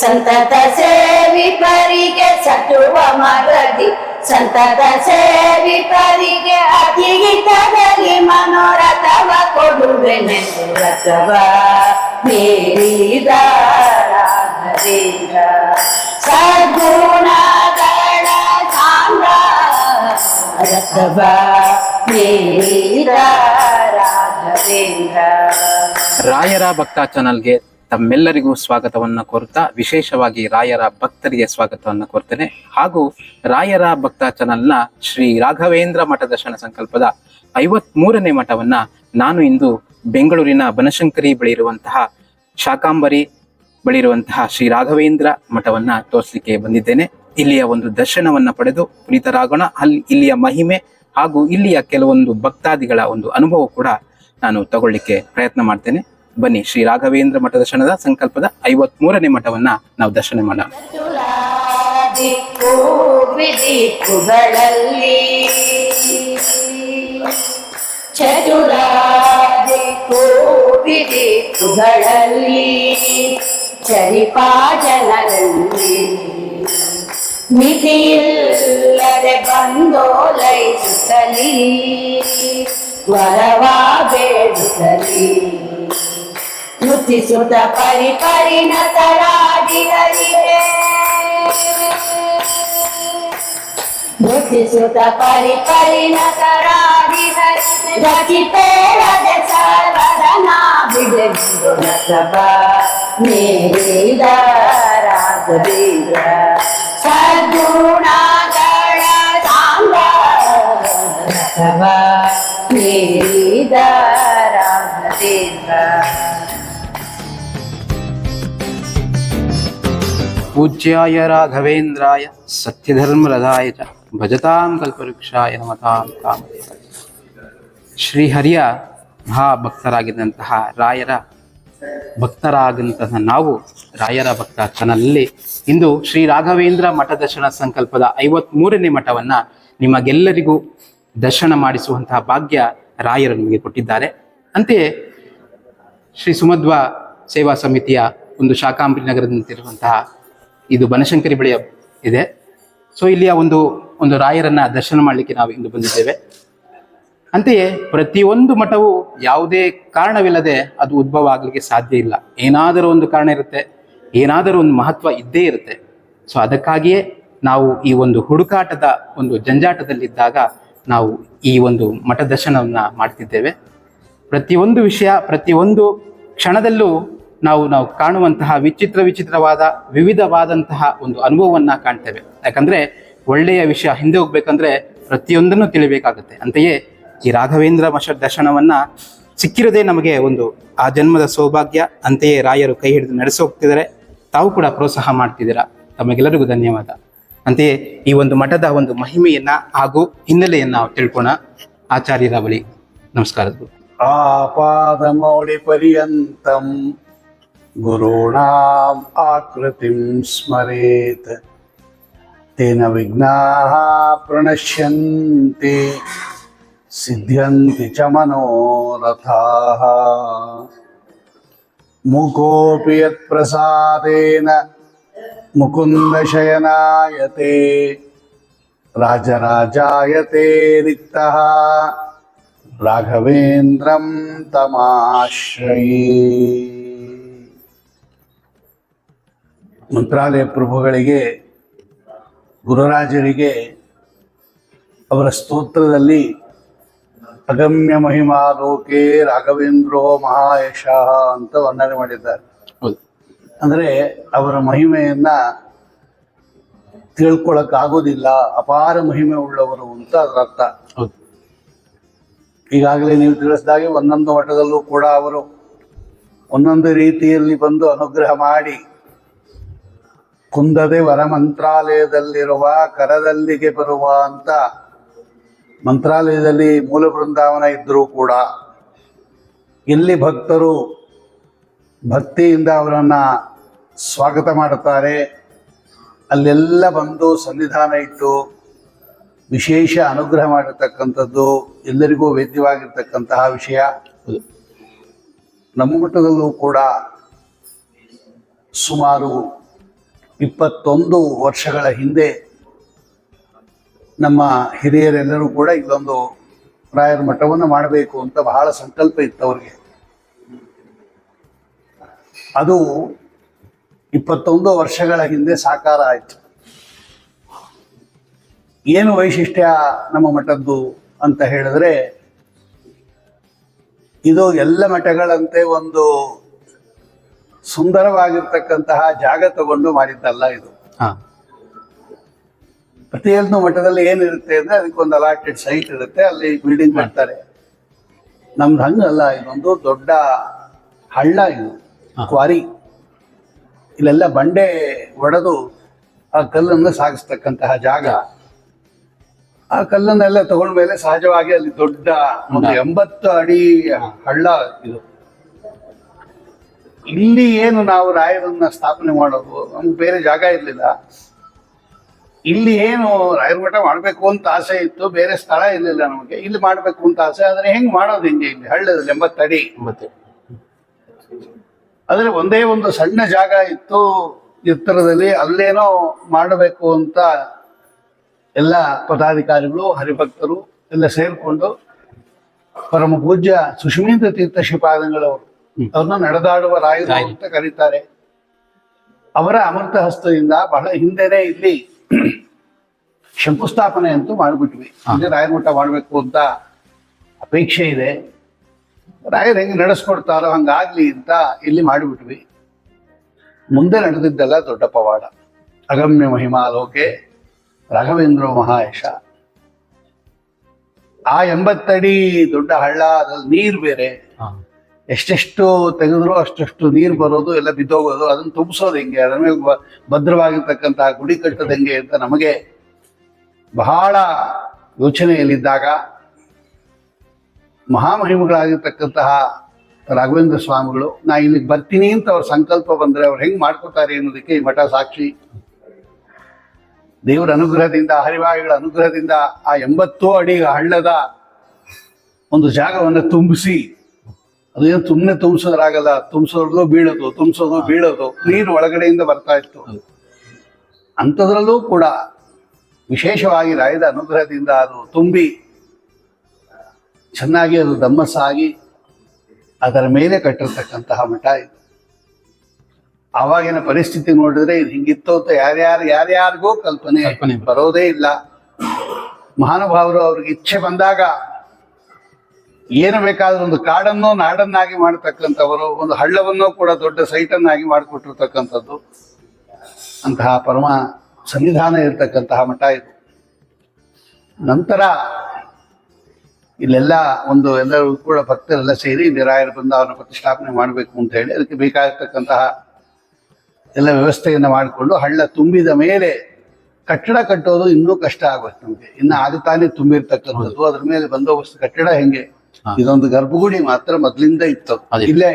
ಸಂತತ ಸೇವಿ ಪರಿಗೆ ಸತ್ತುವ ಮರದಿ ಸಂತತ ಸೇವಿಪರಿಗೆ ಅತಿಗಿತದಲ್ಲಿ ಮನೋರಥವ ಕೊಡುವೆನೆ ರಥವ ಮೇರಿದ ಸದ್ಗುಣಗಳ ಸಾಂದ್ರ ರಥವ ಮೇರಿದ ರಾಯರ ಭಕ್ತ ಚಾನಲ್ಗೆ ತಮ್ಮೆಲ್ಲರಿಗೂ ಸ್ವಾಗತವನ್ನ ಕೋರುತ್ತಾ ವಿಶೇಷವಾಗಿ ರಾಯರ ಭಕ್ತರಿಗೆ ಸ್ವಾಗತವನ್ನ ಕೋರ್ತೇನೆ. ಹಾಗೂ ರಾಯರ ಭಕ್ತ ಚಾನಲ್ನ ಶ್ರೀ ರಾಘವೇಂದ್ರ ಮಠ ದರ್ಶನ ಸಂಕಲ್ಪದ ಐವತ್ ಮೂರನೇ ಮಠವನ್ನ ನಾನು ಇಂದು ಬೆಂಗಳೂರಿನ ಬನಶಂಕರಿ ಬಳಿ ಇರುವಂತಹ ಶಾಕಾಂಬರಿ ಬಳಿ ಇರುವಂತಹ ಶ್ರೀ ರಾಘವೇಂದ್ರ ಮಠವನ್ನ ತೋರಿಸಲಿಕ್ಕೆ ಬಂದಿದ್ದೇನೆ. ಇಲ್ಲಿಯ ಒಂದು ದರ್ಶನವನ್ನ ಪಡೆದು ಪುನೀತರಾಗೋಣ. ಅಲ್ಲಿ ಇಲ್ಲಿಯ ಮಹಿಮೆ ಹಾಗೂ ಇಲ್ಲಿಯ ಕೆಲವೊಂದು ಭಕ್ತಾದಿಗಳ ಒಂದು ಅನುಭವ ಕೂಡ ನಾನು ತಗೊಳ್ಳಿಕ್ಕೆ ಪ್ರಯತ್ನ ಮಾಡ್ತೇನೆ. ಬನ್ನಿ, ಶ್ರೀ ರಾಘವೇಂದ್ರ ಮಠ ದರ್ಶನದ ಸಂಕಲ್ಪದ ಐವತ್ ಮೂರನೇ ಮಠವನ್ನ ನಾವು ದರ್ಶನ ಮಾಡೋಣ. ದಿಕ್ಕು ದಿಕ್ಕುಗಳಲ್ಲಿ ಚತುರ ದಿಕ್ಕು ದಿಕ್ಕುಗಳಲ್ಲಿ ಚರಿಪಾ ಜನರಲ್ಲಿ ಮಿತಿಯಿಲ್ಲದೆ ಬಂದೋಲೈಸುತ್ತಲಿ ವರವಾ ಬೇಡುತ್ತಲಿ ನುತಿಸುತ್ತ ಪರಿ ಪರಿಣತರಾಗಿರಲಿದೆ ನುತಿಸುತ್ತ ಪರಿ ಪರಿಣತರಾಗಿರಲಿ ರಚಿತೇಳದೆ ಸರ್ವರನ ಬಿಡೆಂದು ನಸಬ ಮೇರಿದ ರಾಘವೇಂದ್ರ ಸದ್ಗುಣಗಳ ಸಾಂದ್ರ ನಸಬ ಮೇರಿದ ಪೂಜ್ಯಾಯ ರಾಘವೇಂದ್ರಾಯ ಸತ್ಯಧರ್ಮರದಾಯ ಚ ಭಜತಾಂ ಕಲ್ಪವೃಕ್ಷಾಯ ನಮತಾಂ ಕಾಮ ಶ್ರೀಹರಿಯ ಮಹಾಭಕ್ತರಾಗಿದ್ದಂತಹ ರಾಯರ ಭಕ್ತರಾಗಂತಹ ನಾವು ರಾಯರ ಭಕ್ತ ಚಾನಲಲ್ಲಿ ಇಂದು ಶ್ರೀ ರಾಘವೇಂದ್ರ ಮಠ ದರ್ಶನ ಸಂಕಲ್ಪದ ಐವತ್ ಮೂರನೇ ಮಠವನ್ನ ನಿಮಗೆಲ್ಲರಿಗೂ ದರ್ಶನ ಮಾಡಿಸುವಂತಹ ಭಾಗ್ಯ ರಾಯರು ನಿಮಗೆ ಕೊಟ್ಟಿದ್ದಾರೆ. ಅಂತೆಯೇ ಶ್ರೀ ಸುಮಧ್ವ ಸೇವಾ ಸಮಿತಿಯ ಒಂದು ಶಾಖಾಂಬ್ರಿ ನಗರದಂತಿರುವಂತಹ ಇದು ಬನಶಂಕರಿ ಬಳಿಯ ಇದೆ. ಸೊ ಇಲ್ಲಿಯ ಒಂದು ಒಂದು ರಾಯರನ್ನ ದರ್ಶನ ಮಾಡಲಿಕ್ಕೆ ನಾವು ಇಂದು ಬಂದಿದ್ದೇವೆ. ಅಂತೆಯೇ, ಪ್ರತಿಯೊಂದು ಮಠವು ಯಾವುದೇ ಕಾರಣವಿಲ್ಲದೆ ಅದು ಉದ್ಭವ ಆಗಲಿಕ್ಕೆ ಸಾಧ್ಯ ಇಲ್ಲ. ಏನಾದರೂ ಒಂದು ಕಾರಣ ಇರುತ್ತೆ, ಏನಾದರೂ ಒಂದು ಮಹತ್ವ ಇದ್ದೇ ಇರುತ್ತೆ. ಸೊ ಅದಕ್ಕಾಗಿಯೇ ನಾವು ಈ ಒಂದು ಹುಡುಕಾಟದ ಒಂದು ಜಂಜಾಟದಲ್ಲಿದ್ದಾಗ ನಾವು ಈ ಒಂದು ಮಠ ದರ್ಶನವನ್ನು ಮಾಡ್ತಿದ್ದೇವೆ. ಪ್ರತಿಯೊಂದು ವಿಷಯ, ಪ್ರತಿಯೊಂದು ಕ್ಷಣದಲ್ಲೂ ನಾವು ನಾವು ಕಾಣುವಂತಹ ವಿಚಿತ್ರ ವಿಚಿತ್ರವಾದ, ವಿವಿಧವಾದಂತಹ ಒಂದು ಅನುಭವವನ್ನು ಕಾಣ್ತೇವೆ. ಯಾಕಂದರೆ ಒಳ್ಳೆಯ ವಿಷಯ ಹಿಂದೆ ಹೋಗ್ಬೇಕಂದ್ರೆ ಪ್ರತಿಯೊಂದನ್ನು ತಿಳಿಬೇಕಾಗುತ್ತೆ. ಅಂತೆಯೇ ಈ ರಾಘವೇಂದ್ರ ಮಶ ದರ್ಶನವನ್ನು ಸಿಕ್ಕಿರೋದೇ ನಮಗೆ ಒಂದು ಆ ಜನ್ಮದ ಸೌಭಾಗ್ಯ. ಅಂತೆಯೇ ರಾಯರು ಕೈ ಹಿಡಿದು ನಡೆಸೋಗ್ತಿದ್ದಾರೆ ತಾವು ಕೂಡ ಪ್ರೋತ್ಸಾಹ ಮಾಡ್ತಿದ್ದೀರಾ? ತಮಗೆಲ್ಲರಿಗೂ ಧನ್ಯವಾದ. ಅಂತೆಯೇ ಈ ಒಂದು ಮಠದ ಒಂದು ಮಹಿಮೆಯನ್ನ ಹಾಗೂ ಹಿನ್ನೆಲೆಯನ್ನ ನಾವು ತಿಳ್ಕೊಣ. ಆಚಾರ್ಯರ ಬಳಿ ನಮಸ್ಕಾರಗಳು. ಪಾದ ಮೌಳಿ ಪರ್ಯಂತಂ गुरूणाम् आकृतिं स्मरेत्। तेन विघ्नाः प्रणश्यन्ति, सिद्ध्यन्ति च मनोरथाः। मुकोऽपि यत्प्रसादेन मुकुन्दशयनायते, राजराजायते रिक्तः। राघवेन्द्रं तमाश्रये। ಮಂತ್ರಾಲಯ ಪ್ರಭುಗಳಿಗೆ ಗುರುರಾಜರಿಗೆ ಅವರ ಸ್ತೋತ್ರದಲ್ಲಿ ಅಗಮ್ಯ ಮಹಿಮಾ ಲೋಕೆ ರಾಘವೇಂದ್ರೋ ಮಹಾಯಶ ಅಂತ ವರ್ಣನೆ ಮಾಡಿದ್ದಾರೆ. ಹೌದು. ಅಂದರೆ ಅವರ ಮಹಿಮೆಯನ್ನ ತಿಳ್ಕೊಳಕ್ಕಾಗೋದಿಲ್ಲ ಅಪಾರ ಮಹಿಮೆ ಉಳ್ಳವರು ಅಂತ ಅದರ ಅರ್ಥ. ಹೌದು. ಈಗಾಗಲೇ ನೀವು ತಿಳಿಸಿದಾಗೆ ಒಂದೊಂದು ಮಠದಲ್ಲೂ ಕೂಡ ಅವರು ಒಂದೊಂದು ರೀತಿಯಲ್ಲಿ ಬಂದು ಅನುಗ್ರಹ ಮಾಡಿ ಕುಂದದೆ ವರ ಮಂತ್ರಾಲಯದಲ್ಲಿರುವ ಕರದಲ್ಲಿಗೆ ಬರುವ ಅಂತ ಮಂತ್ರಾಲಯದಲ್ಲಿ ಮೂಲ ಬೃಂದಾವನ ಇದ್ದರೂ ಕೂಡ ಇಲ್ಲಿ ಭಕ್ತರು ಭಕ್ತಿಯಿಂದ ಅವರನ್ನು ಸ್ವಾಗತ ಮಾಡುತ್ತಾರೆ. ಅಲ್ಲೆಲ್ಲ ಬಂದು ಸನ್ನಿಧಾನ ಇಟ್ಟು ವಿಶೇಷ ಅನುಗ್ರಹ ಮಾಡಿರ್ತಕ್ಕಂಥದ್ದು, ಎಲ್ಲರಿಗೂ ವೇದ್ಯವಾಗಿರ್ತಕ್ಕಂತಹ ವಿಷಯ. ನಮ್ಮ ಮಟ್ಟದಲ್ಲೂ ಕೂಡ ಸುಮಾರು ಇಪ್ಪತ್ತೊಂದು ವರ್ಷಗಳ ಹಿಂದೆ ನಮ್ಮ ಹಿರಿಯರೆಲ್ಲರೂ ಕೂಡ ಇಲ್ಲೊಂದು ರಾಯರ ಮಠವನ್ನು ಮಾಡಬೇಕು ಅಂತ ಬಹಳ ಸಂಕಲ್ಪ ಇತ್ತು ಅವ್ರಿಗೆ. ಅದು ಇಪ್ಪತ್ತೊಂದು ವರ್ಷಗಳ ಹಿಂದೆ ಸಾಕಾರ ಆಯಿತು. ಏನು ವೈಶಿಷ್ಟ್ಯ ನಮ್ಮ ಮಠದ್ದು ಅಂತ ಹೇಳಿದ್ರೆ, ಇದು ಎಲ್ಲ ಮಠಗಳಂತೆ ಒಂದು ಸುಂದರವಾಗಿರ್ತಕ್ಕಂತಹ ಜಾಗ ತಗೊಂಡು ಮಾಡಿದ್ದಲ್ಲ ಇದು. ಪ್ರತಿಯೊಂದು ಮಠದಲ್ಲಿ ಏನಿರುತ್ತೆ ಅಂದ್ರೆ ಅದಕ್ಕೊಂದು ಅಲಾಟೆಡ್ ಸೈಟ್ ಇರುತ್ತೆ ಅಲ್ಲಿ ಬಿಲ್ಡಿಂಗ್ ಮಾಡ್ತಾರೆ. ನಮ್ದು ಹಂಗಲ್ಲ ಇದೊಂದು ದೊಡ್ಡ ಹಳ್ಳ ಇದು ಕ್ವಾರಿ. ಇಲ್ಲೆಲ್ಲ ಬಂಡೆ ಒಡೆದು ಆ ಕಲ್ಲನ್ನು ಸಾಗಿಸ್ತಕ್ಕಂತಹ ಜಾಗ. ಆ ಕಲ್ಲನ್ನೆಲ್ಲ ತಗೊಂಡ್ಮೇಲೆ ಸಹಜವಾಗಿ ಅಲ್ಲಿ ದೊಡ್ಡ ಒಂದು ಎಂಬತ್ತು ಅಡಿ ಹಳ್ಳ ಇದು. ಇಲ್ಲಿ ಏನು ನಾವು ರಾಯರನ್ನ ಸ್ಥಾಪನೆ ಮಾಡೋದು? ನಮ್ಗೆ ಬೇರೆ ಜಾಗ ಇರಲಿಲ್ಲ. ಇಲ್ಲಿ ಏನು ರಾಯರ ಮಠ ಮಾಡಬೇಕು ಅಂತ ಆಸೆ ಇತ್ತು ಬೇರೆ ಸ್ಥಳ ಇರಲಿಲ್ಲ ನಮಗೆ. ಇಲ್ಲಿ ಮಾಡಬೇಕು ಅಂತ ಆಸೆ ಆದರೆ ಹೆಂಗ್ ಮಾಡೋದು ಹಿಂಗೆ ಇಲ್ಲಿ? ಹಳ್ಳದಲ್ಲಿ ಎಂಬತ್ತಡಿ ಮತ್ತೆ ಆದರೆ ಒಂದೇ ಒಂದು ಸಣ್ಣ ಜಾಗ ಇತ್ತು ಎತ್ತರದಲ್ಲಿ ಅಲ್ಲೇನೋ ಮಾಡಬೇಕು ಅಂತ ಎಲ್ಲ ಪದಾಧಿಕಾರಿಗಳು ಹರಿಭಕ್ತರು ಎಲ್ಲ ಸೇರಿಕೊಂಡು ಪರಮ ಪೂಜ್ಯ ಸುಷ್ಮೀಂದ್ರ ತೀರ್ಥ ಶ್ರೀಪಾದಂಗಳವರು ಅವ್ರನ್ನ ನಡೆದಾಡುವ ರಾಯರು ಅಂತ ಕರೀತಾರೆ. ಅವರ ಅಮೃತ ಹಸ್ತದಿಂದ ಬಹಳ ಹಿಂದೆನೆ ಇಲ್ಲಿ ಶಂಕುಸ್ಥಾಪನೆ ಅಂತೂ ಮಾಡಿಬಿಟ್ವಿ. ಅಂದ್ರೆ ರಾಯರ ಮಠ ಮಾಡಬೇಕು ಅಂತ ಅಪೇಕ್ಷೆ ಇದೆ. ರಾಯರು ಹೆಂಗೆ ನಡೆಸ್ಕೊಡ್ತಾರೋ ಹಂಗಾಗ್ಲಿ ಅಂತ ಇಲ್ಲಿ ಮಾಡಿಬಿಟ್ವಿ. ಮುಂದೆ ನಡೆದಿದ್ದೆಲ್ಲ ದೊಡ್ಡ ಪವಾಡ. ಅಗಮ್ಯ ಮಹಿಮಾ ಲೋಕೆ ರಾಘವೇಂದ್ರ ಮಹಾಯಶ. ಆ ಎಂಬತ್ತಡಿ ದೊಡ್ಡ ಹಳ್ಳ ಅದ್ರಲ್ಲಿ ನೀರು ಬೇರೆ. ಎಷ್ಟೆಷ್ಟು ತೆಗೆದ್ರು ಅಷ್ಟೆಷ್ಟು ನೀರು ಬರೋದು ಎಲ್ಲ ಬಿದ್ದೋಗೋದು, ಅದನ್ನು ತುಂಬಿಸೋದು ಹೆಂಗೆ? ಅದರ ಮೇಲೆ ಭದ್ರವಾಗಿರ್ತಕ್ಕಂತಹ ಗುಡಿ ಕಟ್ಟೋದು ಹೆಂಗೆ ಅಂತ ನಮಗೆ ಬಹಳ ಯೋಚನೆಯಲ್ಲಿದ್ದಾಗ ಮಹಾಮಹಿಮಗಳಾಗಿರ್ತಕ್ಕಂತಹ ರಾಘವೇಂದ್ರ ಸ್ವಾಮಿಗಳು, ನಾ ಇಲ್ಲಿಗೆ ಬರ್ತೀನಿ ಅಂತ ಅವ್ರ ಸಂಕಲ್ಪ ಬಂದ್ರೆ ಅವ್ರು ಹೆಂಗೆ ಮಾಡ್ಕೋತಾರೆ ಅನ್ನೋದಕ್ಕೆ ಈ ಮಠ ಸಾಕ್ಷಿ. ದೇವರ ಅನುಗ್ರಹದಿಂದ, ಹರಿವಾಯುಗಳ ಅನುಗ್ರಹದಿಂದ ಆ ಎಂಬತ್ತು ಅಡಿ ಹಳ್ಳದ ಒಂದು ಜಾಗವನ್ನು ತುಂಬಿಸಿ ಅದೇನು ಸುಮ್ಮನೆ ತುಂಬಿಸೋದ್ರಾಗಲ್ಲ ತುಂಬಿಸೋದು ಬೀಳೋದು ತುಂಬಿಸೋದು ಬೀಳೋದು ನೀರು ಒಳಗಡೆಯಿಂದ ಬರ್ತಾ ಇತ್ತು. ಅಂಥದ್ರಲ್ಲೂ ಕೂಡ ವಿಶೇಷವಾಗಿ ರಾಯದ ಅನುಗ್ರಹದಿಂದ ಅದು ತುಂಬಿ ಚೆನ್ನಾಗಿ ಅದು ದಮ್ಮಸ್ಸಾಗಿ ಅದರ ಮೇಲೆ ಕಟ್ಟಿರ್ತಕ್ಕಂತಹ ಮಠ ಇದು. ಆವಾಗಿನ ಪರಿಸ್ಥಿತಿ ನೋಡಿದ್ರೆ ಇದು ಹಿಂಗಿತ್ತು ಅಂತ ಯಾರ್ಯಾರು ಯಾರ್ಯಾರಿಗೂ ಕಲ್ಪನೆ ಕಲ್ಪನೆ ಬರೋದೇ ಇಲ್ಲ. ಮಹಾನುಭಾವರು ಅವ್ರಿಗೆ ಇಚ್ಛೆ ಬಂದಾಗ ಏನು ಬೇಕಾದ್ರೂ ಒಂದು ಕಾಡನ್ನು ನಾಡನ್ನಾಗಿ ಮಾಡತಕ್ಕಂಥವರು, ಒಂದು ಹಳ್ಳವನ್ನು ಕೂಡ ದೊಡ್ಡ ಸೈಟನ್ನಾಗಿ ಮಾಡಿಕೊಟ್ಟಿರ್ತಕ್ಕಂಥದ್ದು ಅಂತಹ ಪರಮ ಸನ್ನಿಧಾನ ಇರತಕ್ಕಂತಹ ಮಠ ಇದು ನಂತರ ಇಲ್ಲೆಲ್ಲ ಒಂದು ಎಲ್ಲರೂ ಕೂಡ ಭಕ್ತರೆಲ್ಲ ಸೇರಿ ನಿರಾಯರ ಅವನ ಪ್ರತಿಷ್ಠಾಪನೆ ಮಾಡಬೇಕು ಅಂತ ಹೇಳಿ ಅದಕ್ಕೆ ಬೇಕಾಗಿರ್ತಕ್ಕಂತಹ ಎಲ್ಲ ವ್ಯವಸ್ಥೆಯನ್ನು ಮಾಡಿಕೊಂಡು ಹಳ್ಳ ತುಂಬಿದ ಮೇಲೆ ಕಟ್ಟಡ ಕಟ್ಟೋದು ಇನ್ನೂ ಕಷ್ಟ ಆಗುತ್ತೆ ನಮಗೆ ಇನ್ನು ಆಗ ತಾನೇ ತುಂಬಿರ್ತಕ್ಕಂಥದ್ದು, ಅದ್ರ ಮೇಲೆ ಬಂದೋಬಸ್ತ್ ಕಟ್ಟಡ ಹೆಂಗೆ. ಇದೊಂದು ಗರ್ಭಗುಡಿ ಮಾತ್ರ ಮೊದ್ಲಿಂದ ಇತ್ತು. ಇಲ್ಲೇ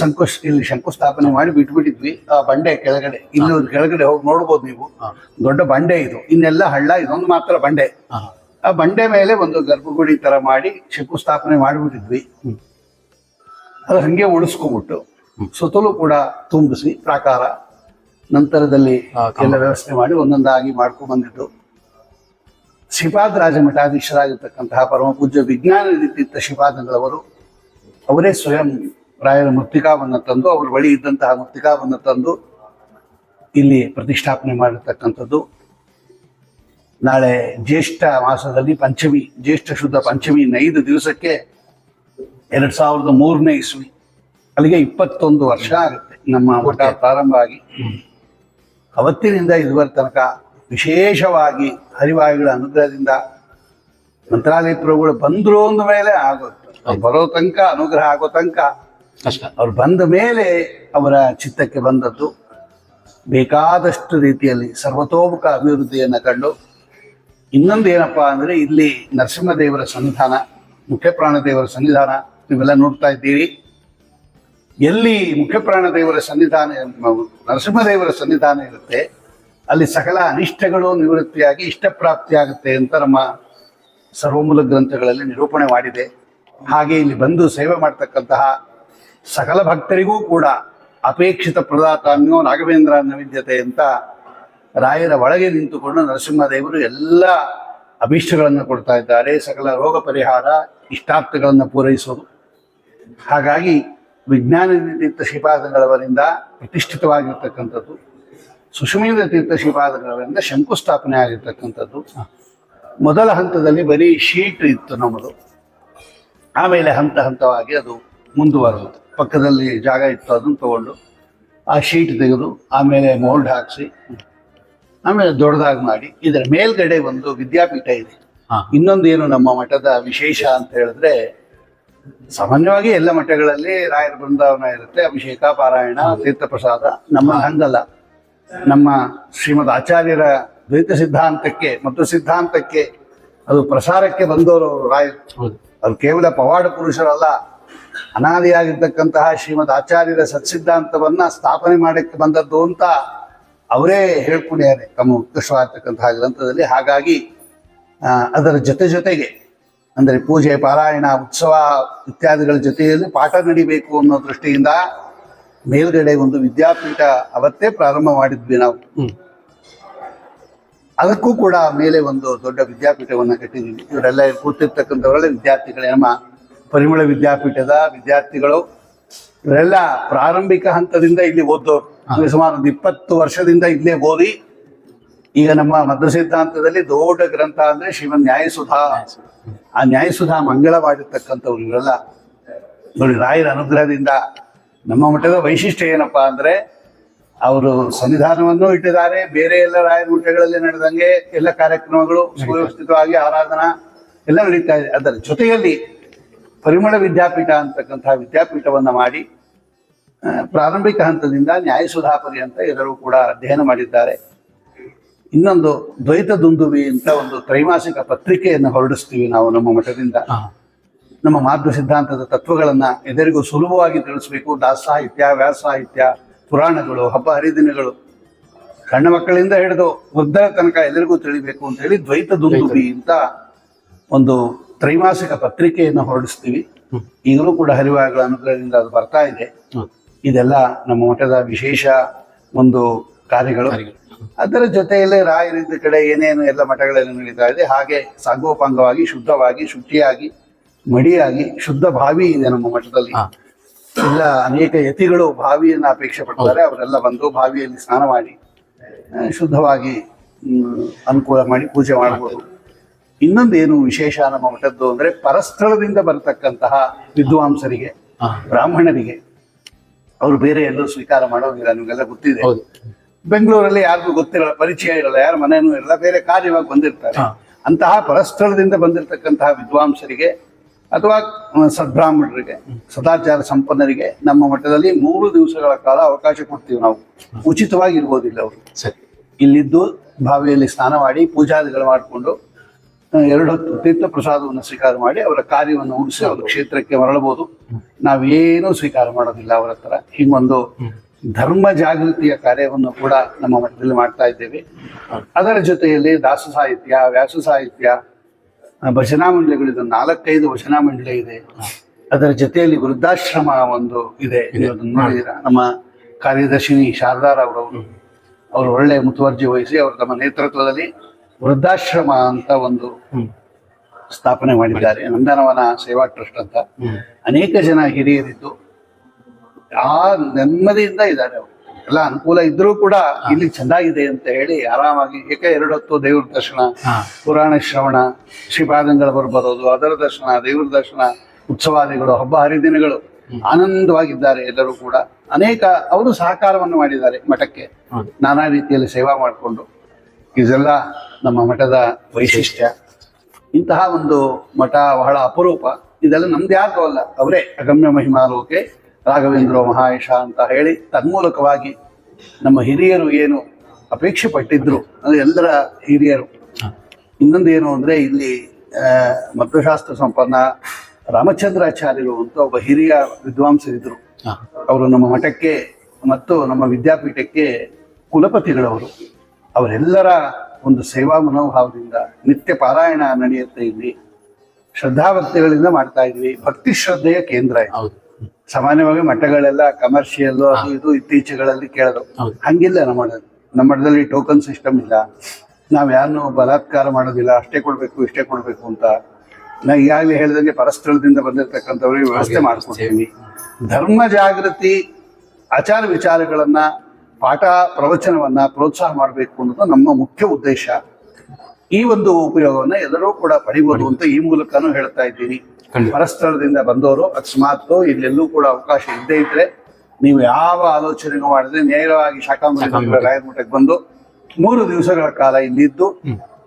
ಸಂಕುಶ್ ಇಲ್ಲಿ ಶಂಕುಸ್ಥಾಪನೆ ಮಾಡಿ ಬಿಟ್ಬಿಟ್ಟಿದ್ವಿ. ಆ ಬಂಡೆ ಕೆಳಗಡೆ ಇಲ್ಲಿ ಒಂದು ಕೆಳಗಡೆ ಹೋಗಿ ನೋಡ್ಬೋದು ನೀವು. ದೊಡ್ಡ ಬಂಡೆ ಇದು. ಇನ್ನೆಲ್ಲ ಹಳ್ಳ ಇದೊಂದು ಮಾತ್ರ ಬಂಡೆ. ಆ ಬಂಡೆ ಮೇಲೆ ಒಂದು ಗರ್ಭಗುಡಿ ತರ ಮಾಡಿ ಶಂಕುಸ್ಥಾಪನೆ ಮಾಡಿಬಿಟ್ಟಿದ್ವಿ. ಅದು ಹಂಗೆ ಉಳಿಸ್ಕೊಂಡ್ಬಿಟ್ಟು ಸುತ್ತಲೂ ಕೂಡ ತುಂಬಿಸಿ ಪ್ರಾಕಾರ ನಂತರದಲ್ಲಿ ಎಲ್ಲ ವ್ಯವಸ್ಥೆ ಮಾಡಿ ಒಂದೊಂದಾಗಿ ಮಾಡ್ಕೊಂಡು ಬಂದಿದ್ದು. ಶ್ರೀಪಾದರಾಜ ಮಠಾಧೀಶರಾಗಿರ್ತಕ್ಕಂತಹ ಪರಮ ಪೂಜ್ಯ ವಿಜ್ಞಾನ ರೀತಿಯುಕ್ತ ಶ್ರೀಪಾದಂಗಳವರು ಅವರೇ ಸ್ವಯಂ ರಾಯರ ಮೃತ್ತಿಕಾವನ್ನು ತಂದು, ಅವರ ಬಳಿ ಇದ್ದಂತಹ ಮೃತ್ತಿಕಾವನ್ನು ತಂದು ಇಲ್ಲಿ ಪ್ರತಿಷ್ಠಾಪನೆ ಮಾಡಿರ್ತಕ್ಕಂಥದ್ದು. ನಾಳೆ ಜ್ಯೇಷ್ಠ ಮಾಸದಲ್ಲಿ ಪಂಚಮಿ, ಜ್ಯೇಷ್ಠ ಶುದ್ಧ ಪಂಚಮಿ ಐದು ದಿವಸಕ್ಕೆ ಎರಡ್ ಸಾವಿರದ ಮೂರನೇ ಇಸ್ವಿ, ಅಲ್ಲಿಗೆ ಇಪ್ಪತ್ತೊಂದು ವರ್ಷ ಆಗುತ್ತೆ. ನಮ್ಮ ಮಠ ಪ್ರಾರಂಭ ಆಗಿ. ಅವತ್ತಿನಿಂದ ಇದುವರೆ ತನಕ ವಿಶೇಷವಾಗಿ ಹರಿವಾಯುಗಳ ಅನುಗ್ರಹದಿಂದ ಮಂತ್ರಾಲಯ ಪ್ರಭುಗಳು ಬಂದ್ರು ಅಂದ ಮೇಲೆ ಆಗುತ್ತೆ ಅವ್ರು ಬರೋ ತನಕ ಅನುಗ್ರಹ ಆಗೋ ತನಕ ಅವ್ರು ಬಂದ ಮೇಲೆ ಅವರ ಚಿತ್ತಕ್ಕೆ ಬಂದದ್ದು. ಬೇಕಾದಷ್ಟು ರೀತಿಯಲ್ಲಿ ಸರ್ವತೋಮುಖ ಅಭಿವೃದ್ಧಿಯನ್ನು ಕಂಡು ಇನ್ನೊಂದು ಏನಪ್ಪಾ ಅಂದ್ರೆ ಇಲ್ಲಿ ನರಸಿಂಹದೇವರ ಸನ್ನಿಧಾನ ಮುಖ್ಯಪ್ರಾಣ ದೇವರ ಸನ್ನಿಧಾನ ನೀವೆಲ್ಲ ನೋಡ್ತಾ ಇದ್ದೀರಿ. ಎಲ್ಲಿ ಮುಖ್ಯಪ್ರಾಣ ದೇವರ ಸನ್ನಿಧಾನ ನರಸಿಂಹದೇವರ ಸನ್ನಿಧಾನ ಇರುತ್ತೆ ಅಲ್ಲಿ ಸಕಲ ಅನಿಷ್ಟಗಳು ನಿವೃತ್ತಿಯಾಗಿ ಇಷ್ಟಪ್ರಾಪ್ತಿಯಾಗುತ್ತೆ ಅಂತ ನಮ್ಮ ಸರ್ವಮೂಲ ಗ್ರಂಥಗಳಲ್ಲಿ ನಿರೂಪಣೆ ಮಾಡಿದೆ. ಹಾಗೆ ಇಲ್ಲಿ ಬಂದು ಸೇವೆ ಮಾಡ್ತಕ್ಕಂತಹ ಸಕಲ ಭಕ್ತರಿಗೂ ಕೂಡ ಅಪೇಕ್ಷಿತ ಪ್ರದಾತಾನ್ಯೋ ರಾಘವೇಂದ್ರ ನವಿದ್ಯತೆ ಅಂತ ರಾಯರ ಒಳಗೆ ನಿಂತುಕೊಂಡು ನರಸಿಂಹದೇವರು ಎಲ್ಲ ಅಭೀಷ್ಟಗಳನ್ನು ಕೊಡ್ತಾ ಇದ್ದಾರೆ. ಸಕಲ ರೋಗ ಪರಿಹಾರ ಇಷ್ಟಾರ್ಥಗಳನ್ನು ಪೂರೈಸೋದು. ಹಾಗಾಗಿ ವಿಜ್ಞಾನ ನಿರ್ದಿತ ಶ್ರೀಪಾದಗಳವರಿಂದ ಪ್ರತಿಷ್ಠಿತವಾಗಿರ್ತಕ್ಕಂಥದ್ದು. ಸುಷುಮೇಂದ್ರ ತೀರ್ಥ ಶ್ರೀಪಾದಗಳವರಿಂದ ಶಂಕುಸ್ಥಾಪನೆ ಆಗಿರ್ತಕ್ಕಂಥದ್ದು. ಮೊದಲ ಹಂತದಲ್ಲಿ ಬರೀ ಶೀಟ್ ಇತ್ತು ನಮ್ಮದು. ಆಮೇಲೆ ಹಂತ ಹಂತವಾಗಿ ಅದು ಮುಂದುವರೆದು. ಪಕ್ಕದಲ್ಲಿ ಜಾಗ ಇತ್ತು ಅದನ್ನು ತಗೊಂಡು ಆ ಶೀಟ್ ತೆಗೆದು ಆಮೇಲೆ ಮೋಲ್ಡ್ ಹಾಕಿಸಿ ಆಮೇಲೆ ದೊಡ್ಡದಾಗಿ ಮಾಡಿ ಇದರ ಮೇಲ್ಗಡೆ ಒಂದು ವಿದ್ಯಾಪೀಠ ಇದೆ. ಇನ್ನೊಂದೇನು ಇನ್ನೊಂದು ಏನು ನಮ್ಮ ಮಠದ ವಿಶೇಷ ಅಂತ ಹೇಳಿದ್ರೆ ಸಾಮಾನ್ಯವಾಗಿ ಎಲ್ಲ ಮಠಗಳಲ್ಲಿ ರಾಯರ ಬೃಂದಾವನ ಇರುತ್ತೆ ಅಭಿಷೇಕ ಪಾರಾಯಣ ತೀರ್ಥಪ್ರಸಾದ ನಮ್ಮ ಹಂಗಲ್ಲ. ನಮ್ಮ ಶ್ರೀಮದ್ ಆಚಾರ್ಯರ ದ್ವೈತ ಸಿದ್ಧಾಂತಕ್ಕೆ ಮತ್ತು ಸಿದ್ಧಾಂತಕ್ಕೆ ಅದು ಪ್ರಸಾರಕ್ಕೆ ಬಂದವರು ರಾಯರು ಹೌದು. ಅದು ಕೇವಲ ಪವಾಡ ಪುರುಷರಲ್ಲ. ಅನಾದಿಯಾಗಿರ್ತಕ್ಕಂತಹ ಶ್ರೀಮದ್ ಆಚಾರ್ಯರ ಸತ್ಸಿದ್ಧಾಂತವನ್ನ ಸ್ಥಾಪನೆ ಮಾಡಕ್ಕೆ ಬಂದದ್ದು ಅಂತ ಅವರೇ ಹೇಳ್ಕೊಂಡಿದ್ದಾರೆ ತಮ್ಮ ಉತ್ಕೃಷ್ಟವಾಗಿರ್ತಕ್ಕಂತಹ ಗ್ರಂಥದಲ್ಲಿ. ಹಾಗಾಗಿ ಅದರ ಜೊತೆ ಜೊತೆಗೆ ಅಂದರೆ ಪೂಜೆ ಪಾರಾಯಣ ಉತ್ಸವ ಇತ್ಯಾದಿಗಳ ಜೊತೆಯಲ್ಲಿ ಪಾಠ ನಡಿಬೇಕು ಅನ್ನೋ ದೃಷ್ಟಿಯಿಂದ ಮೇಲ್ಗಡೆ ಒಂದು ವಿದ್ಯಾಪೀಠ ಅವತ್ತೇ ಪ್ರಾರಂಭ ಮಾಡಿದ್ವಿ ನಾವು. ಅದಕ್ಕೂ ಕೂಡ ಮೇಲೆ ಒಂದು ದೊಡ್ಡ ವಿದ್ಯಾಪೀಠವನ್ನು ಕಟ್ಟಿದ್ವಿ. ಇವರೆಲ್ಲ ಕೂತಿರ್ತಕ್ಕಂಥವರೆಲ್ಲ ವಿದ್ಯಾರ್ಥಿಗಳೇ ನಮ್ಮ ಪರಿಮಳ ವಿದ್ಯಾಪೀಠದ ವಿದ್ಯಾರ್ಥಿಗಳು. ಇವರೆಲ್ಲ ಪ್ರಾರಂಭಿಕ ಹಂತದಿಂದ ಇಲ್ಲಿ ಓದೋರು ಸುಮಾರು ಒಂದು ಇಪ್ಪತ್ತು ವರ್ಷದಿಂದ ಇಲ್ಲೇ ಓದಿ ಈಗ ನಮ್ಮ ಮದ್ರ ಸಿದ್ಧಾಂತದಲ್ಲಿ ದೊಡ್ಡ ಗ್ರಂಥ ಅಂದ್ರೆ ಶ್ರೀಮನ್ ನ್ಯಾಯಸುಧಾ. ಆ ನ್ಯಾಯಸುಧಾ ಮಂಗಳ ಮಾಡಿರ್ತಕ್ಕಂಥವ್ರು ಇವರೆಲ್ಲ. ನೋಡಿ ರಾಯರ ಅನುಗ್ರಹದಿಂದ ನಮ್ಮ ಮಠದ ವೈಶಿಷ್ಟ್ಯ ಏನಪ್ಪಾ ಅಂದ್ರೆ ಅವರು ಸನ್ನಿಧಾನವನ್ನು ಇಟ್ಟಿದ್ದಾರೆ. ಬೇರೆ ಎಲ್ಲ ರಾಯರ ಮಠಗಳಲ್ಲಿ ನಡೆದಂಗೆ ಎಲ್ಲ ಕಾರ್ಯಕ್ರಮಗಳು ಸುವ್ಯವಸ್ಥಿತವಾಗಿ ಆರಾಧನಾ ಎಲ್ಲ ನಡೀತಾ ಇದೆ. ಅದರ ಜೊತೆಯಲ್ಲಿ ಪರಿಮಳ ವಿದ್ಯಾಪೀಠ ಅಂತಕ್ಕಂತಹ ವಿದ್ಯಾಪೀಠವನ್ನ ಮಾಡಿ ಪ್ರಾರಂಭಿಕ ಹಂತದಿಂದ ನ್ಯಾಯಸುಧಾ ಪರ್ಯಂತ ಎಲ್ಲರೂ ಕೂಡ ಅಧ್ಯಯನ ಮಾಡಿದ್ದಾರೆ. ಇನ್ನೊಂದು ದ್ವೈತ ದುಂದುವಿ ಅಂತ ಒಂದು ತ್ರೈಮಾಸಿಕ ಪತ್ರಿಕೆಯನ್ನು ಹೊರಡಿಸ್ತೀವಿ ನಾವು ನಮ್ಮ ಮಠದಿಂದ. ನಮ್ಮ ಮಾಧ್ವ ಸಿದ್ಧಾಂತದ ತತ್ವಗಳನ್ನ ಎಲ್ಲರಿಗೂ ಸುಲಭವಾಗಿ ತಿಳಿಸಬೇಕು. ದಾಸ ಸಾಹಿತ್ಯ ವ್ಯಾಸ ಸಾಹಿತ್ಯ ಪುರಾಣಗಳು ಹಬ್ಬ ಹರಿದಿನಗಳು. ಸಣ್ಣ ಮಕ್ಕಳಿಂದ ಹಿಡಿದು ವೃದ್ಧರ ತನಕ ಎಲ್ಲರಿಗೂ ತಿಳಿಬೇಕು ಅಂತ ಹೇಳಿ ದ್ವೈತ ದುಂದುಬಿ ಅಂತ ಒಂದು ತ್ರೈಮಾಸಿಕ ಪತ್ರಿಕೆಯನ್ನು ಹೊರಡಿಸ್ತೀವಿ. ಈಗಲೂ ಕೂಡ ಹರಿವಾಗಳ ಅನುಗ್ರಹದಿಂದ ಅದು ಬರ್ತಾ ಇದೆ. ಇದೆಲ್ಲ ನಮ್ಮ ಮಠದ ವಿಶೇಷ ಒಂದು ಕಾರ್ಯಗಳು. ಕಾರ್ಯಗಳು. ಅದರ ಜೊತೆಯಲ್ಲೇ ರಾಯರಿದ್ದ ಕಡೆ ಏನೇನು ಎಲ್ಲ ಮಠಗಳಲ್ಲಿ ನಡೀತಾ ಇದೆ. ಹಾಗೆ ಸಾಂಗೋಪಾಂಗವಾಗಿ ಶುದ್ಧವಾಗಿ ಶುಚಿಯಾಗಿ ಮಡಿಯಾಗಿ ಶುದ್ಧ ಬಾವಿ ಇದೆ ನಮ್ಮ ಮಠದಲ್ಲಿ. ಎಲ್ಲಾ ಅನೇಕ ಯತಿಗಳು ಬಾವಿಯನ್ನು ಅಪೇಕ್ಷೆ ಪಡ್ತಾರೆ. ಅವರೆಲ್ಲ ಬಂದು ಬಾವಿಯಲ್ಲಿ ಸ್ನಾನ ಮಾಡಿ ಶುದ್ಧವಾಗಿ ಅನುಕೂಲ ಮಾಡಿ ಪೂಜೆ ಮಾಡಬಹುದು ಇನ್ನೊಂದು ಏನು ವಿಶೇಷ ನಮ್ಮ ಮಠದ್ದು ಅಂದ್ರೆ ಪರಸ್ಥಳದಿಂದ ಬರತಕ್ಕಂತಹ ವಿದ್ವಾಂಸರಿಗೆ ಬ್ರಾಹ್ಮಣರಿಗೆ ಅವರು ಬೇರೆ ಎಲ್ಲೂ ಸ್ವೀಕಾರ ಮಾಡೋದಿಲ್ಲ ನಿಮಗೆಲ್ಲ ಗೊತ್ತಿದೆ. ಬೆಂಗಳೂರಲ್ಲಿ ಯಾರಿಗೂ ಗೊತ್ತಿರಲ್ಲ ಪರಿಚಯ ಇರಲ್ಲ ಯಾರ ಮನೆಯೂ ಇರಲ್ಲ ಬೇರೆ ಕಾರ್ಯವಾಗಿ ಬಂದಿರ್ತಾರೆ. ಅಂತಹ ಪರಸ್ಥಳದಿಂದ ಬಂದಿರತಕ್ಕಂತಹ ವಿದ್ವಾಂಸರಿಗೆ ಅಥವಾ ಸದ್ಬ್ರಾಹ್ಮಣರಿಗೆ ಸದಾಚಾರ ಸಂಪನ್ನರಿಗೆ ನಮ್ಮ ಮಠದಲ್ಲಿ ಮೂರು ದಿವಸಗಳ ಕಾಲ ಅವಕಾಶ ಕೊಡ್ತೀವಿ ನಾವು. ಉಚಿತವಾಗಿ ಇರ್ಬೋದಿಲ್ಲ ಅವರು. ಸರಿ. ಇಲ್ಲಿದ್ದು ಬಾವಿಯಲ್ಲಿ ಸ್ನಾನ ಮಾಡಿ ಪೂಜಾದಿಗಳು ಮಾಡಿಕೊಂಡು ಎರಡು ಹೊತ್ತು ತೀರ್ಥ ಪ್ರಸಾದವನ್ನು ಸ್ವೀಕಾರ ಮಾಡಿ ಅವರ ಕಾರ್ಯವನ್ನು ಮುಗಿಸಿ ಅವರ ಕ್ಷೇತ್ರಕ್ಕೆ ಮರಳಬಹುದು. ನಾವೇನೂ ಸ್ವೀಕಾರ ಮಾಡೋದಿಲ್ಲ ಅವರ ಹತ್ರ. ಹಿಂಗೊಂದು ಧರ್ಮ ಜಾಗೃತಿಯ ಕಾರ್ಯವನ್ನು ಕೂಡ ನಮ್ಮ ಮಠದಲ್ಲಿ ಮಾಡ್ತಾ ಇದ್ದೇವೆ. ಅದರ ಜೊತೆಯಲ್ಲಿ ದಾಸ ಸಾಹಿತ್ಯ ವ್ಯಾಸ ಸಾಹಿತ್ಯ ಆ, ಮಂಡಳಿಗಳು ಇದು ನಾಲ್ಕೈದು ಭಜನಾ ಮಂಡಳಿ ಇದೆ. ಅದರ ಜೊತೆಯಲ್ಲಿ ವೃದ್ಧಾಶ್ರಮ ಒಂದು ಇದೆ ಅದನ್ನ ನಮ್ಮ ಕಾರ್ಯದರ್ಶಿನಿ ಶಾರದಾರವರವರು ಅವರು. ಒಳ್ಳೆ ಮುತುವರ್ಜಿ ವಹಿಸಿ ಅವರು ತಮ್ಮ ನೇತೃತ್ವದಲ್ಲಿ ವೃದ್ಧಾಶ್ರಮ ಅಂತ ಒಂದು ಸ್ಥಾಪನೆ ಮಾಡಿದ್ದಾರೆ. ನಂದನವನ ಸೇವಾ ಟ್ರಸ್ಟ್ ಅಂತ. ಅನೇಕ ಜನ ಹಿರಿಯರಿದ್ದು ಆ ನೆಮ್ಮದಿಯಿಂದ ಇದ್ದಾರೆ ಅವರು. ಎಲ್ಲ ಅನುಕೂಲ ಇದ್ರೂ ಕೂಡ ಇಲ್ಲಿ ಚೆನ್ನಾಗಿದೆ ಅಂತ ಹೇಳಿ ಆರಾಮಾಗಿ ಏಕೆ ಎರಡು ಹೊತ್ತು ದೇವ್ರ ದರ್ಶನ ಪುರಾಣ ಶ್ರವಣ ಶ್ರೀಪಾದಂಗಳವರು ಬರೋದು ಅದರ ದರ್ಶನ ದೇವ್ರ ದರ್ಶನ ಉತ್ಸವಾದಿಗಳು ಹಬ್ಬ ಹರಿದಿನಗಳು ಆನಂದವಾಗಿದ್ದಾರೆ ಎಲ್ಲರೂ ಕೂಡ. ಅನೇಕ ಅವರು ಸಹಕಾರವನ್ನು ಮಾಡಿದ್ದಾರೆ ಮಠಕ್ಕೆ. ನಾನಾ ರೀತಿಯಲ್ಲಿ ಸೇವಾ ಮಾಡಿಕೊಂಡು. ಇದೆಲ್ಲ ನಮ್ಮ ಮಠದ ವೈಶಿಷ್ಟ್ಯ. ಇಂತಹ ಒಂದು ಮಠ ಬಹಳ ಅಪರೂಪ. ಇದೆಲ್ಲ ನಮ್ದು ಯಾಕೋ ಅಲ್ಲ ಅವರೇ. ಅಗಮ್ಯ ಮಹಿಮಾಲೋಕೆ ರಾಘವೇಂದ್ರ ಮಹಾಯಶ ಅಂತ ಹೇಳಿ ತನ್ಮೂಲಕವಾಗಿ ನಮ್ಮ ಹಿರಿಯರು ಏನು ಅಪೇಕ್ಷೆ ಪಟ್ಟಿದ್ರು ಅಂದ್ರೆ ಎಲ್ಲರ ಹಿರಿಯರು. ಇನ್ನೊಂದು ಏನು ಅಂದ್ರೆ ಇಲ್ಲಿ ಆ, ಮಧ್ವಶಾಸ್ತ್ರ ಸಂಪನ್ನ ರಾಮಚಂದ್ರಾಚಾರ್ಯರು ಅಂತ ಒಬ್ಬ ಹಿರಿಯ ವಿದ್ವಾಂಸರಿದ್ರು. ಹಾ. ಅವರು ನಮ್ಮ ಮಠಕ್ಕೆ ಮತ್ತು ನಮ್ಮ ವಿದ್ಯಾಪೀಠಕ್ಕೆ ಕುಲಪತಿಗಳವರು. ಅವರೆಲ್ಲರ ಒಂದು ಸೇವಾ ಮನೋಭಾವದಿಂದ ನಿತ್ಯ ಪಾರಾಯಣ ನಡೆಯುತ್ತೆ ಇಲ್ಲಿ. ಶ್ರದ್ಧಾಭಕ್ತಿಗಳಿಂದ ಮಾಡ್ತಾ ಇದ್ವಿ. ಭಕ್ತಿ ಶ್ರದ್ಧೆಯ ಕೇಂದ್ರ ಹೌದು. ಸಾಮಾನ್ಯವಾಗಿ ಮಠಗಳೆಲ್ಲ ಕಮರ್ಷಿಯಲ್ ಅದು ಇದು ಇತ್ತೀಚೆಗಳಲ್ಲಿ ಕೇಳೋದು. ಹಂಗಿಲ್ಲ ನಮ್ಮ ಮಠದಲ್ಲಿ ನಮ್ಮ ಮಠದಲ್ಲಿ ಟೋಕನ್ ಸಿಸ್ಟಮ್ ಇಲ್ಲ. ನಾವು ಯಾರನ್ನು ಬಲಾತ್ಕಾರ ಮಾಡೋದಿಲ್ಲ. ಅಷ್ಟೇ ಕೊಡಬೇಕು ಇಷ್ಟೇ ಕೊಡಬೇಕು ಅಂತ. ನಾ ಈಗಾಗಲೇ ಹೇಳಿದಂಗೆ ಪರಸ್ಥಳದಿಂದ ಬಂದಿರತಕ್ಕಂಥವ್ರಿಗೆ ವ್ಯವಸ್ಥೆ ಮಾಡಿಕೊಡ್ತೀವಿ ಧರ್ಮ ಜಾಗೃತಿ ಆಚಾರ ವಿಚಾರಗಳನ್ನ ಪಾಠ ಪ್ರವಚನವನ್ನ ಪ್ರೋತ್ಸಾಹ ಮಾಡಬೇಕು ಅನ್ನೋದು ನಮ್ಮ ಮುಖ್ಯ ಉದ್ದೇಶ. ಈ ಒಂದು ಉಪಯೋಗವನ್ನ ಎಲ್ಲರೂ ಕೂಡ ಪಡಿಬೋದು. ಅಂತ ಈ ಮೂಲಕನೂ ಹೇಳ್ತಾ ಇದ್ದೀನಿ. ಪರಸ್ಥಳದಿಂದ ಬಂದವರು ಅಕಸ್ಮಾತ್ ಇಲ್ಲೆಲ್ಲೂ ಕೂಡ ಅವಕಾಶ ಇದ್ದೇ ಇದ್ರೆ ನೀವು ಯಾವ ಆಲೋಚನೆಗೂ ಮಾಡಿದ್ರೆ ನೇರವಾಗಿ ಶಾಖಾಂಬರಿ ರಾಯಮಠಕ್ಕೆ ಬಂದು ಮೂರು ದಿವಸಗಳ ಕಾಲ ಇಲ್ಲಿದ್ದು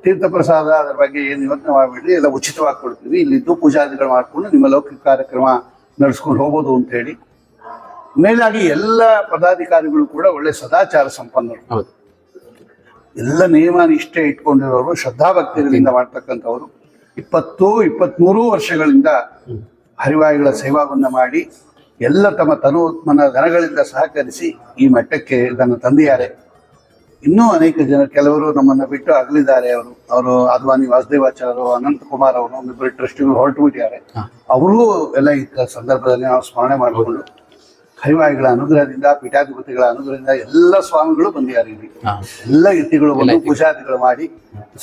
ತೀರ್ಥ ಪ್ರಸಾದ ಅದರ ಬಗ್ಗೆ ಏನು ಯೋಚನೆ ಮಾಡಬೇಡಿ ಎಲ್ಲ ಉಚಿತವಾಗಿ ಕೊಡ್ತೀವಿ. ಇಲ್ಲಿದ್ದು ಪೂಜಾದಿಗಳು ಮಾಡ್ಕೊಂಡು ನಿಮ್ಮ ಲೌಕಿಕ ಕಾರ್ಯಕ್ರಮ ನಡೆಸ್ಕೊಂಡು ಹೋಗೋದು ಅಂತ ಹೇಳಿ. ಮೇಲಾಗಿ ಎಲ್ಲ ಪದಾಧಿಕಾರಿಗಳು ಕೂಡ ಒಳ್ಳೆ ಸದಾಚಾರ ಸಂಪನ್ನರು. ಎಲ್ಲ ನಿಯಮ ನಿಷ್ಠೆ ಇಟ್ಕೊಂಡಿರೋರು ಶ್ರದ್ಧಾಭಕ್ತಿಗಳಿಂದ ಮಾಡ್ತಕ್ಕಂಥವ್ರು. ಇಪ್ಪತ್ತು ಇಪ್ಪತ್ಮೂರು ವರ್ಷಗಳಿಂದ ಹರಿವಾಯುಗಳ ಸೇವಾವನ್ನು ಮಾಡಿ ಎಲ್ಲ ತಮ್ಮ ತನು ದನಗಳಿಂದ ಸಹಕರಿಸಿ ಈ ಮಟ್ಟಕ್ಕೆ ಇದನ್ನು ತಂದಿದ್ದಾರೆ. ಇನ್ನೂ ಅನೇಕ ಜನ ಕೆಲವರು ನಮ್ಮನ್ನ ಬಿಟ್ಟು ಅಗಲಿದ್ದಾರೆ ಅವರು. ಅವರು ಅದ್ವಾನಿ ವಾಸುದೇವಾಚಾರ್ಯರು ಅನಂತ ಕುಮಾರ್ ಅವರು ಒಂದಿಬ್ಬರು ಟ್ರಸ್ಟಿಗಳು ಹೊರಟು ಬಿಟ್ಟಿದ್ದಾರೆ. ಅವರು ಎಲ್ಲ ಈ ಸಂದರ್ಭದಲ್ಲಿ ನಾವು ಸ್ಮರಣೆ ಮಾಡಿಕೊಂಡು ಹರಿವಾಯುಗಳ ಅನುಗ್ರಹದಿಂದ ಪೀಠಾಧಿಪತಿಗಳ ಅನುಗ್ರಹದಿಂದ ಎಲ್ಲ ಸ್ವಾಮಿಗಳು ಬಂದಿದ್ದಾರೆ. ಇಲ್ಲಿ. ಎಲ್ಲ ಇತಿಗಳು ಬಂದು ಪೂಜಾದಿಗಳು ಮಾಡಿ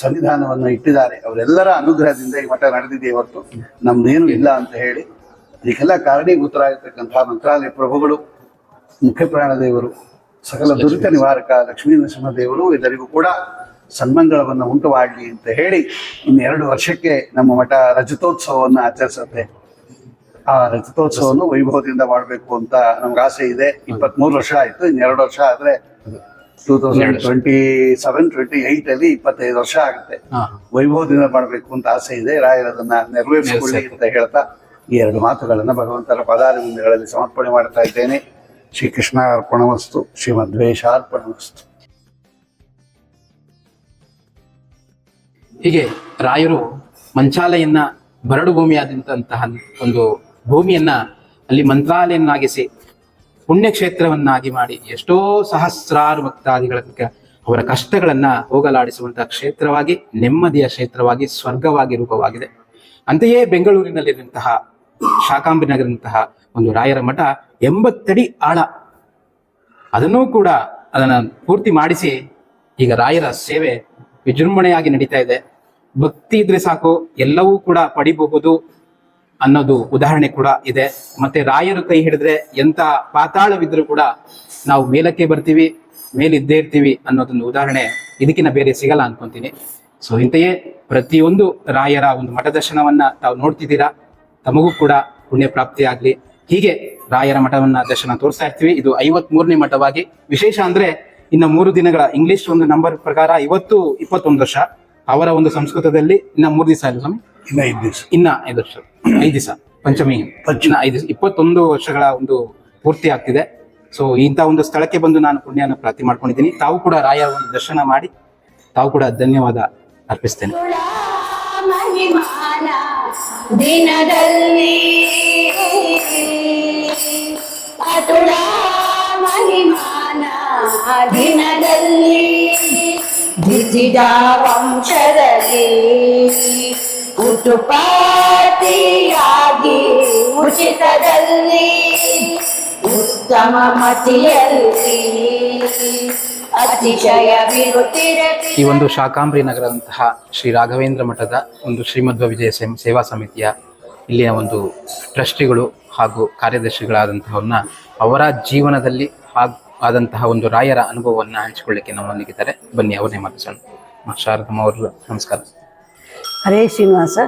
ಸಂವಿಧಾನವನ್ನು ಇಟ್ಟಿದ್ದಾರೆ. ಅವರೆಲ್ಲರ ಅನುಗ್ರಹದಿಂದ ಈ ಮಠ ನಡೆದಿದೆ ಹೊರತು ನಮ್ದೇನು ಇಲ್ಲ ಅಂತ ಹೇಳಿ ಇದಕ್ಕೆಲ್ಲ ಕಾರಣೀಭೂತರಾಗಿರ್ತಕ್ಕಂತಹ ಮಂತ್ರಾಲಯ ಪ್ರಭುಗಳು ಮುಖ್ಯ ಪ್ರಾಣ ದೇವರು ಸಕಲ ದುರಿತ ನಿವಾರಕ ಲಕ್ಷ್ಮೀ ನರಸಿಂಹ ದೇವರು ಎಲ್ಲರಿಗೂ ಕೂಡ ಸನ್ಮಂಗಳವನ್ನು ಉಂಟು ಮಾಡಲಿ ಅಂತ ಹೇಳಿ ಇನ್ನೆರಡು ವರ್ಷಕ್ಕೆ ನಮ್ಮ ಮಠ ರಜತೋತ್ಸವವನ್ನು ಆಚರಿಸುತ್ತೆ. ಆ ರಜತೋತ್ಸವವನ್ನು ವೈಭವದಿಂದ ಮಾಡಬೇಕು ಅಂತ ನಮ್ಗೆ ಆಸೆ ಇದೆ. ಇಪ್ಪತ್ಮೂರು ವರ್ಷ ಆಯ್ತು ಇನ್ನೆರಡು ವರ್ಷ ಆದ್ರೆ two thousand twenty seven twenty eight ಅಲ್ಲಿ ಇಪ್ಪತ್ತೈದು ವರ್ಷ ಆಗುತ್ತೆ. ವೈಭವದಿಂದ ಮಾಡಬೇಕು ಅಂತ ಆಸೆ ಇದೆ. ರಾಯರದನ್ನ ನೆರವೇರಿಸಿಕೊಳ್ಳಿ ಅಂತ ಹೇಳ್ತಾ ಈ ಎರಡು ಮಾತುಗಳನ್ನ ಭಗವಂತರ ಪದಾರವಿಂದಗಳಲ್ಲಿ ಸಮರ್ಪಣೆ ಮಾಡ್ತಾ ಇದ್ದೇನೆ. ಶ್ರೀಕೃಷ್ಣ ಅರ್ಪಣ ವಸ್ತು ಹೀಗೆ ರಾಯರು ಮಂಚಾಲಯನ್ನ ಬರಡು ಭೂಮಿಯಾದಂತಹ ಒಂದು ಭೂಮಿಯನ್ನ ಅಲ್ಲಿ ಮಂತ್ರಾಲಯನ್ನಾಗಿಸಿ ಪುಣ್ಯಕ್ಷೇತ್ರವನ್ನಾಗಿ ಮಾಡಿ ಎಷ್ಟೋ ಸಹಸ್ರಾರು ಭಕ್ತಾದಿಗಳ ಅವರ ಕಷ್ಟಗಳನ್ನ ಹೋಗಲಾಡಿಸುವಂತಹ ಕ್ಷೇತ್ರವಾಗಿ, ನೆಮ್ಮದಿಯ ಕ್ಷೇತ್ರವಾಗಿ, ಸ್ವರ್ಗವಾಗಿ ರೂಪವಾಗಿದೆ. ಅಂತೆಯೇ ಬೆಂಗಳೂರಿನಲ್ಲಿರುವಂತಹ, ಶಾಕಾಂಬಿ ನಗರದಂತಹ ಒಂದು ರಾಯರ ಮಠ ಎಂಬತ್ತಡಿ ಆಳ. ಅದನ್ನೂ ಕೂಡ ಅದನ್ನ ಪೂರ್ತಿ ಮಾಡಿಸಿ ಈಗ ರಾಯರ ಸೇವೆ ವಿಜೃಂಭಣೆಯಾಗಿ ನಡೀತಾ ಇದೆ. ಭಕ್ತಿ ಇದ್ರೆ ಸಾಕು, ಎಲ್ಲವೂ ಕೂಡ ಪಡಿಬಹುದು. ಅನ್ನೋದು ಉದಾಹರಣೆ ಕೂಡ ಇದೆ. ಮತ್ತೆ ರಾಯರು ಕೈ ಹಿಡಿದ್ರೆ ಎಂತ ಪಾತಾಳವಿದ್ರೂ ಕೂಡ ನಾವು ಮೇಲಕ್ಕೆ ಬರ್ತೀವಿ, ಮೇಲಿದ್ದೇ ಇರ್ತೀವಿ ಅನ್ನೋದೊಂದು ಉದಾಹರಣೆ ಇದಕ್ಕಿಂತ ಬೇರೆ ಸಿಗಲ್ಲ ಅನ್ಕೊಂತೀನಿ. ಸೊ ಇಂತೆಯೇ ಪ್ರತಿಯೊಂದು ರಾಯರ ಒಂದು ಮಠದರ್ಶನವನ್ನ ತಾವು ನೋಡ್ತಿದ್ದೀರಾ, ತಮಗೂ ಕೂಡ ಪುಣ್ಯ ಪ್ರಾಪ್ತಿ ಆಗ್ಲಿ. ಹೀಗೆ ರಾಯರ ಮಠವನ್ನ ದರ್ಶನ ತೋರಿಸ್ತಾ ಇರ್ತೀವಿ. ಇದು ಐವತ್ ಮೂರನೇ ಮಠವಾಗಿ. ವಿಶೇಷ ಅಂದ್ರೆ ಇನ್ನು ಮೂರು ದಿನಗಳ ಇಂಗ್ಲಿಷ್ ಒಂದು ನಂಬರ್ ಪ್ರಕಾರ ಇವತ್ತು ಇಪ್ಪತ್ತೊಂದು ವರ್ಷ ಅವರ ಒಂದು ಸಂಸ್ಕೃತದಲ್ಲಿ ಇನ್ನ ಮೂರು ದಿವಸ ಇಲ್ಲ ಸ್ವಾಮಿ. ಇನ್ನ ಐದು ದಿವಸ. ಇನ್ನ ಐದು ವರ್ಷ. ಐದು ದಿವಸ. ಪಂಚಮಿ. ಇನ್ನ ಐದು ಇಪ್ಪತ್ತೊಂದು ವರ್ಷಗಳ ಒಂದು ಪೂರ್ತಿ ಆಗ್ತಿದೆ. ಸೊ ಇಂಥ ಒಂದು ಸ್ಥಳಕ್ಕೆ ಬಂದು ನಾನು ಪುಣ್ಯನ ಪ್ರಾರ್ಥನೆ ಮಾಡ್ಕೊಂಡಿದ್ದೀನಿ. ತಾವು ಕೂಡ ರಾಯ ಒಂದು ದರ್ಶನ ಮಾಡಿ ತಾವು ಕೂಡ ಧನ್ಯವಾದ ಅರ್ಪಿಸ್ತೇನೆ. ದಿನದಲ್ಲಿ ಅತುಳ ಮಹಿಮಾನ ದಿನದಲ್ಲಿ ಧಿಸಿದ ವಂಶದಲ್ಲಿ ಉಟುಪಾತಿಯಾಗಿ ಉಚಿತದಲ್ಲಿ ಉತ್ತಮ ಮತಿಯಲ್ಲಿ ಈ ಒಂದು ಶಾಕಾಂಬ್ರಿ ನಗರದಂತಹ ಶ್ರೀ ರಾಘವೇಂದ್ರ ಮಠದ ಒಂದು ಶ್ರೀಮಧ್ವ ವಿಜಯ ಸೇವಾ ಸಮಿತಿಯ ಇಲ್ಲಿನ ಒಂದು ಟ್ರಸ್ಟಿಗಳು ಹಾಗೂ ಕಾರ್ಯದರ್ಶಿಗಳಾದಂತಹವನ್ನ ಅವರ ಜೀವನದಲ್ಲಿ ಹಾಗ್ ಆದಂತಹ ಒಂದು ರಾಯರ ಅನುಭವವನ್ನು ಹಂಚಿಕೊಳ್ಳಿಕ್ಕೆ ನಮ್ಮೊಂದಿಗಿದ್ದಾರೆ ಬನ್ನಿ, ಅವರನ್ನೇ ಮಾತಾಡೋಣ ಶಾರದಮ್ಮ ಅವರು ನಮಸ್ಕಾರ. ಹರೇ ಶ್ರೀನಿವಾಸ.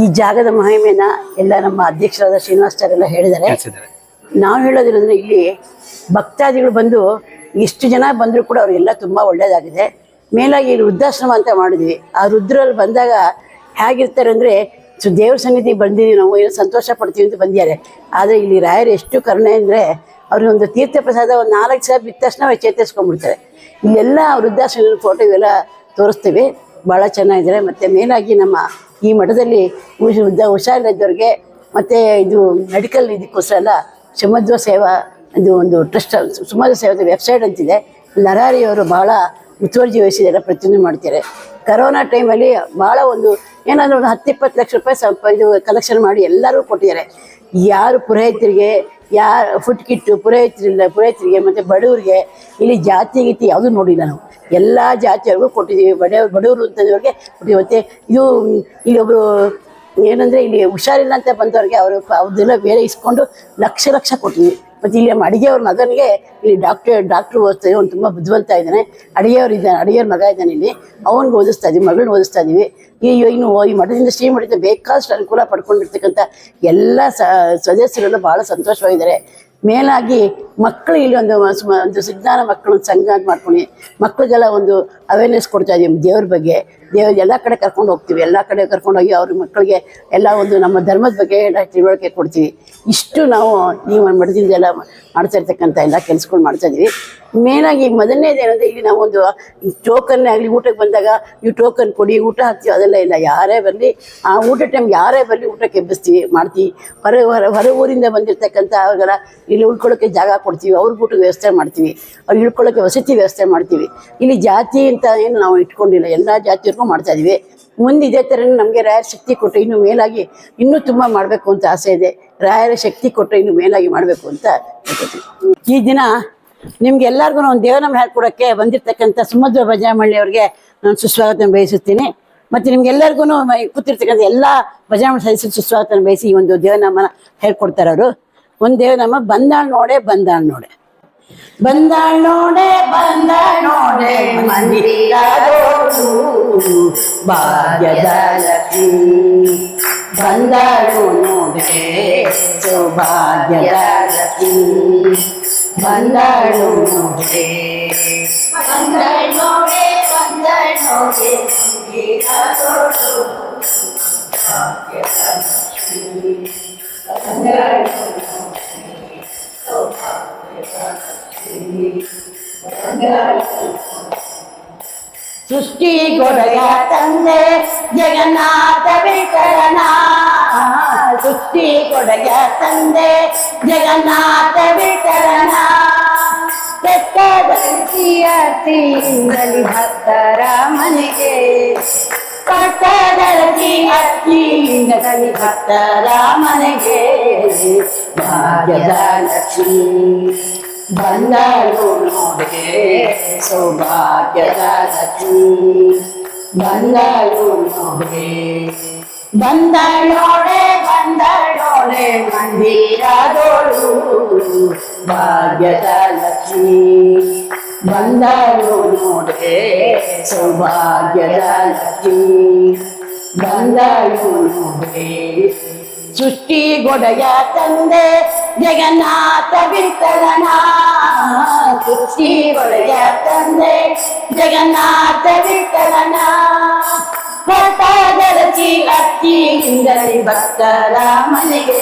ಈ ಜಾಗದ ಮಹಿಮೆನ ಎಲ್ಲ ನಮ್ಮ ಅಧ್ಯಕ್ಷರಾದ ಶ್ರೀನಿವಾಸರೆಲ್ಲ ಹೇಳಿದ್ದಾರೆ. ನಾವು ಹೇಳೋದಿರಂದ್ರೆ ಇಲ್ಲಿ ಭಕ್ತಾದಿಗಳು ಬಂದು ಎಷ್ಟು ಜನ ಬಂದರೂ ಕೂಡ ಅವರಿಗೆಲ್ಲ ತುಂಬ ಒಳ್ಳೆಯದಾಗಿದೆ ಮೇಲಾಗಿ ಇಲ್ಲಿ ವೃದ್ಧಾಶ್ರಮ ಅಂತ ಮಾಡಿದ್ವಿ. ಆ ರುದ್ರಲ್ಲಿ ಬಂದಾಗ ಹೇಗಿರ್ತಾರೆ ಅಂದರೆ ಸೊ ದೇವ್ರ ಸನ್ನಿಧಿ ಬಂದಿದ್ದೀವಿ ನಾವು ಏನೋ ಸಂತೋಷ ಪಡ್ತೀವಿ ಅಂತ ಬಂದಿದ್ದಾರೆ. ಆದರೆ ಇಲ್ಲಿ ರಾಯರು ಎಷ್ಟು ಕರುಣೆ ಅಂದರೆ ಅವ್ರಿಗೆ ಒಂದು ತೀರ್ಥ ಪ್ರಸಾದ ಒಂದು ನಾಲ್ಕು ಸಾವಿರ ಬಿದ್ದ ತಕ್ಷಣ ಚೇತರಿಸ್ಕೊಂಡ್ಬಿಡ್ತಾರೆ. ಇಲ್ಲೆಲ್ಲ ವೃದ್ಧಾಶ್ರಮದ ಫೋಟೋ ಇವೆಲ್ಲ ತೋರಿಸ್ತೀವಿ. ಭಾಳ ಚೆನ್ನಾಗಿದ್ದಾರೆ. ಮತ್ತು ಮೇಲಾಗಿ ನಮ್ಮ ಈ ಮಠದಲ್ಲಿ ಹುಷಾರಿಲ್ಲದವ್ರಿಗೆ ಮತ್ತು ಇದು ಮೆಡಿಕಲ್ ಇದಕ್ಕೋಸ್ಕರ ಎಲ್ಲ ಸುಮಧ್ವ ಸೇವಾ ಇದು ಒಂದು ಟ್ರಸ್ಟ್ ಸುಮಧ್ವ ಸೇವಾದ ವೆಬ್ಸೈಟ್ ಅಂತಿದೆ. ಲರಾರಿಯವರು ಭಾಳ ಮುತುವರ್ಜಿ ವಹಿಸಿದ್ದಾರೆ, ಪ್ರತಿಯೊಂದು ಮಾಡ್ತಾರೆ ಕರೋನಾ ಟೈಮಲ್ಲಿ ಭಾಳ ಒಂದು ಏನಾದರೂ ಒಂದು ಹತ್ತು, ಇಪ್ಪತ್ತು ಲಕ್ಷ ರೂಪಾಯಿ ಸ್ವಲ್ಪ ಇದು ಕಲೆಕ್ಷನ್ ಮಾಡಿ ಎಲ್ಲರೂ ಕೊಟ್ಟಿದ್ದಾರೆ. ಯಾರು ಪುರೋಹಿತರಿಗೆ, ಯಾರು ಫುಡ್ ಕಿಟ್ಟು ಪುರೋಹಿತರಿಲ್ಲ ಪುರೋಹಿತರಿಗೆ ಮತ್ತು ಬಡವರಿಗೆ, ಇಲ್ಲಿ ಜಾತಿ, ಗೀತಿ ಯಾವುದೂ ನೋಡಿಲ್ಲ ನಾವು. ಎಲ್ಲ ಜಾತಿಯವ್ರಿಗೂ ಕೊಟ್ಟಿದ್ದೀವಿ. ಬಡವ್ರು ಬಡವರು ಅಂತಂದವ್ರಿಗೆ ಕೊಟ್ಟಿದ್ದೀವಿ. ಮತ್ತು ಇದು, ಇಲ್ಲಿ ಒಬ್ಬರು ಏನಂದರೆ ಇಲ್ಲಿ ಹುಷಾರಿಲ್ಲ ಅಂತ ಬಂದವ್ರಿಗೆ ಅವರು ಅವ್ರದ್ದೆಲ್ಲ ಬೇರೆ ಇಸ್ಕೊಂಡು ಲಕ್ಷ ಲಕ್ಷ ಕೊಟ್ಟಿದ್ವಿ ಮತ್ತು ಇಲ್ಲಿ ನಮ್ಮ ಅಡಿಗೆಯವ್ರ ಮಗನಿಗೆ ಇಲ್ಲಿ ಡಾಕ್ಟರ್ ಡಾಕ್ಟ್ರು ಓದಿಸ್ತಾ ಅವ್ನು ತುಂಬ ಬುದ್ಧಿವಂತ ಇದ್ದಾನೆ. ಅಡಿಗೆಯವ್ರು ಇದ್ದಾನೆ, ಅಡಿಗೆಯವ್ರ ಮಗ ಇದ್ದಾನೆ ಇಲ್ಲಿ. ಅವನಿಗೆ ಓದಿಸ್ತಾ ಇದ್ದೀವಿ, ಮಗಳನ್ನ ಓದಿಸ್ತಾ ಇದ್ದೀವಿ. ಈ ಇನ್ನು ಈ ಮಠದಿಂದ ಶ್ರೀಮಠದಿಂದ ಬೇಕಾದಷ್ಟು ಅನುಕೂಲ ಪಡ್ಕೊಂಡಿರ್ತಕ್ಕಂಥ ಎಲ್ಲ ಸದಸ್ಯರೆಲ್ಲ ಭಾಳ ಸಂತೋಷವಾಗಿದ್ದಾರೆ. ಮೇಲಾಗಿ ಮಕ್ಕಳು ಇಲ್ಲಿ ಒಂದು ಒಂದು ಸಿಜ್ಞಾನ ಮಕ್ಕಳು ಸಂಘ ಅಂತ ಮಾಡ್ಕೊಂಡು ಮಕ್ಕಳಿಗೆಲ್ಲ ಒಂದು ಅವೇರ್ನೆಸ್ ಕೊಡ್ತಾ ಇದೀವಿ ದೇವ್ರ ಬಗ್ಗೆ. ದೇವ್ರ ಎಲ್ಲ ಕಡೆ ಕರ್ಕೊಂಡು ಹೋಗ್ತೀವಿ. ಎಲ್ಲ ಕಡೆ ಕರ್ಕೊಂಡು ಹೋಗಿ ಅವ್ರ ಮಕ್ಕಳಿಗೆ ಎಲ್ಲ ಒಂದು ನಮ್ಮ ಧರ್ಮದ ಬಗ್ಗೆ ಎಲ್ಲ ತಿಳುವಳಿಕೆ ಕೊಡ್ತೀವಿ. ಇಷ್ಟು ನಾವು ನೀವು ಮಠದಿಂದ ಎಲ್ಲ ಮಾಡ್ತಾ ಇರ್ತಕ್ಕಂಥ ಎಲ್ಲ ಕೆಲಸಗಳು ಮಾಡ್ತಾ ಇದೀವಿ. ಮೇನಾಗಿ ಮೊದಲನೇದು ಏನಂದ್ರೆ ಇಲ್ಲಿ ನಾವೊಂದು ಒಂದು ಟೋಕನ್ ಆಗಲಿ ಊಟಕ್ಕೆ ಬಂದಾಗ ನೀವು ಟೋಕನ್ ಕೊಡಿ, ಊಟ ಹಾಕ್ತೀವಿ. ಅದೆಲ್ಲ ಇಲ್ಲ. ಯಾರೇ ಬರಲಿ, ಆ ಊಟ ಟೈಮ್ ಯಾರೇ ಬರಲಿ ಊಟಕ್ಕೆ ಎಬ್ಬಿಸ್ತೀವಿ, ಮಾಡ್ತೀವಿ. ಹೊರ ಹೊರ ಹೊರ ಊರಿಂದ ಬಂದಿರತಕ್ಕಂಥ ಅವ್ರಿಗೆಲ್ಲ ಇಲ್ಲಿ ಉಳ್ಕೊಳ್ಳೋಕ್ಕೆ ಜಾಗ ಕೊಡ್ತೀವಿ. ಅವ್ರಿಗೆ ಊಟಕ್ಕೆ ವ್ಯವಸ್ಥೆ ಮಾಡ್ತೀವಿ. ಅವ್ರು ಇಳ್ಕೊಳ್ಳೋಕ್ಕೆ ವಸತಿ ವ್ಯವಸ್ಥೆ ಮಾಡ್ತೀವಿ. ಇಲ್ಲಿ ಜಾತಿ ಅಂತ ಏನು ನಾವು ಇಟ್ಕೊಂಡಿಲ್ಲ. ಎಲ್ಲ ಜಾತಿಯವ್ರಿಗೂ ಮಾಡ್ತಾ ಇದೀವಿ. ಮುಂದೆ ಇದೇ ಥರ ನಮಗೆ ರಾಯರ ಶಕ್ತಿ ಕೊಟ್ಟು ಇನ್ನು ಮೇಲಾಗಿ ಇನ್ನೂ ತುಂಬ ಮಾಡಬೇಕು ಅಂತ ಆಸೆ ಇದೆ. ರಾಯರ ಶಕ್ತಿ ಕೊಟ್ಟು ಇನ್ನು ಮೇಲಾಗಿ ಮಾಡಬೇಕು ಅಂತ ಈ ದಿನ ನಿಮ್ಗೆ ಎಲ್ಲರಿಗೂ ಒಂದು ದೇವನಾಮ ಹೇಳ್ಕೊಡೋಕ್ಕೆ ಬಂದಿರತಕ್ಕಂಥ ಸುಮಧ್ವ ಭಜಾಮಳ್ಳಿ ಅವ್ರಿಗೆ ನಾನು ಸುಸ್ವಾಗತ ಬಯಸುತ್ತೀನಿ. ಮತ್ತು ನಿಮ್ಗೆಲ್ಲರಿಗೂ ಕೂತಿರ್ತಕ್ಕಂಥ ಎಲ್ಲ ಭಜಾ ಸದಸ್ಯರು ಸುಸ್ವಾಗತ ಬಯಸಿ ಈ ಒಂದು ದೇವನಾಮನ ಹೇಳ್ಕೊಡ್ತಾರೆ ಅವರು ಒಂದು ದೇವನಾಮ ಬಂದಾಳ್ ನೋಡೆ ಬಂದಾಳ್ ನೋಡೆ. ಬಂದಾಳ್ ನೋಡೆ ಬಂದಾಳ್ ನೋಡೆ ಮಂದಿರದೋಳು ಭಾಗ್ಯದ ಲಕ್ಷ್ಮಿ ಬಂದಾಳು ನೋಡೆ ಸೌಭಾಗ್ಯದ ಲಕ್ಷ್ಮಿ ಬಂದಾಳು ನೋಡೆ ಬಂದಳ್ ನೋಡೆ ಬಂದಳ್ ನೋಡೆ ಮಂದಿರದೋಳು. ಸೃಷ್ಟಿ ಗೊಡೆಯ ತಂದೆ ಜಗನ್ನಾಥ ವಿಕರಣ ಸೃಷ್ಟಿ ಕೊಡೆಯ ತಂದೆ ಜಗನ್ನಾಥ ವಿಕರಣ ಅತ್ತಿಯಿಂದಲಿ ಭಕ್ತರ ಮನೆಗೆ ಕಟ್ಟದರತಿ ಅಕ್ಕಿಯಿಂದಲಿ ಭಕ್ತರ ಮನೆಗೆ ಭಾಗ್ಯದ ಲಕ್ಷ್ಮಿ ಬಂದಳು ನೋಡೆ ಸೌಭಾಗ್ಯದ ಲಕ್ಷ್ಮಿ ಬಂದಳು ನೋಡೆ ಬಂದಳೋಡೆ ಬಂದಳೋಡೆ ಮಂದಿರದೋಳು ಭಾಗ್ಯದ ಲಕ್ಷ್ಮಿ ಬಂದಳು ನೋಡೆ ಸೌಭಾಗ್ಯದ ಲಕ್ಷ್ಮಿ ಬಂದಳು ನೋಡೆ ಸೃಷ್ಟಿ ಗೊಡೆಯ ತಂದೆ ಜಗನ್ನಾಥ ವಿಠಲನ ಸೃಷ್ಟಿ ಗೊಡೆಯ ತಂದೆ ಜಗನ್ನಾಥ ವಿಠಲನ ಹೊರಟಾದರಸಿ ಅಕ್ಕಿಯಿಂದಲೇ ಭಕ್ತರ ಮನೆಗೆ.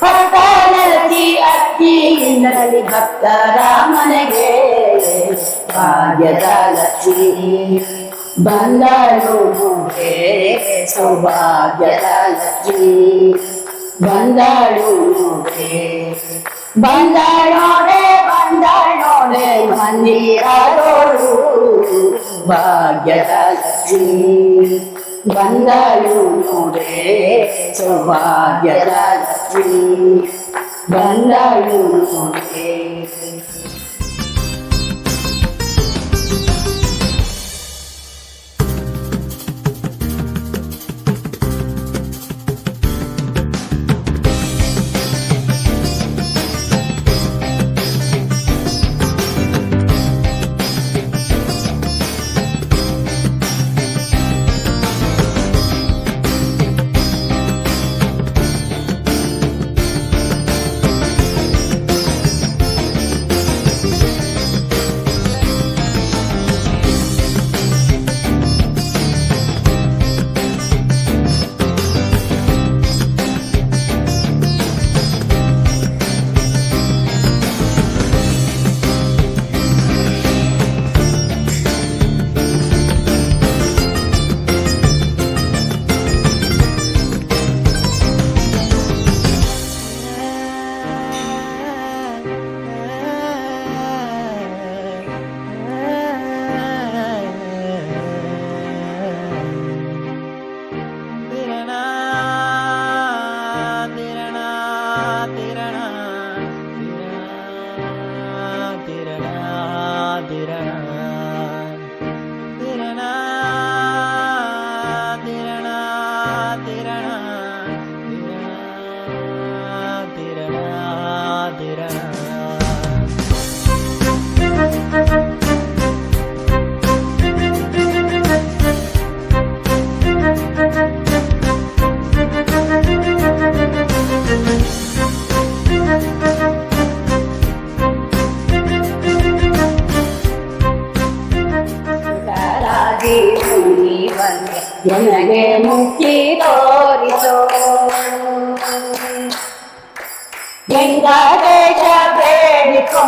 ಹೊರಟಾದರಸಿ ಅಕ್ಕಿಯಿಂದಲೇ ಭಕ್ತರ ಮನೆಗೆ. ಭಾಗ್ಯದ ಲಕ್ಷ್ಮಿ. ಬಂದಳು ನೋಡೆ ಸೌಭಾಗ್ಯದ ಲಕ್ಷ್ಮಿ ಬಂದಳು ನೋಡೆ ಬಂದಳೋಡೆ ಬಂದಳೋಡೆ ಮಂದಿರದೋಳು ಭಾಗ್ಯದ